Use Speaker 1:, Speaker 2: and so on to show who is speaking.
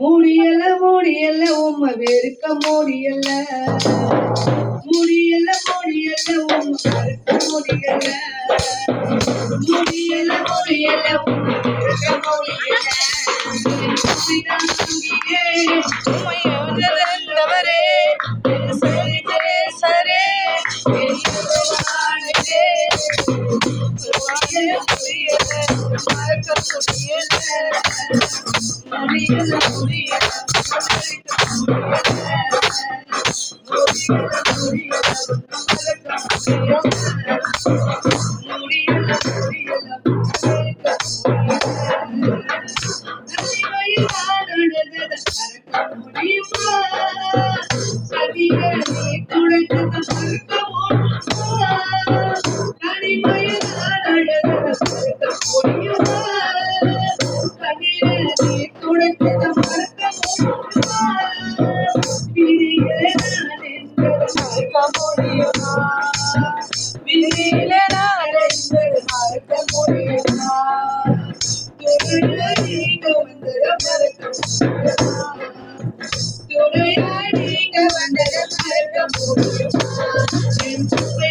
Speaker 1: முடியல முடியல உம்ம வெறுக்க முடியல முடியல முடியல உம்ம வெறுக்க முடியல முடியல முடியல உம்ம வெறுக்க முடியல உம்மைதான் நம்பினேன்.
Speaker 2: சரே என் முடியல
Speaker 1: முடியல முடியல மறுக்க முடியுமா விதியிலே நான் என்பது மறுக்க முடியுமா துணையாய் நீங்க வந்தது மறக்க முடியுமா துணையாய் நீங்க வந்தது மறக்க முடியுமா என் சுமை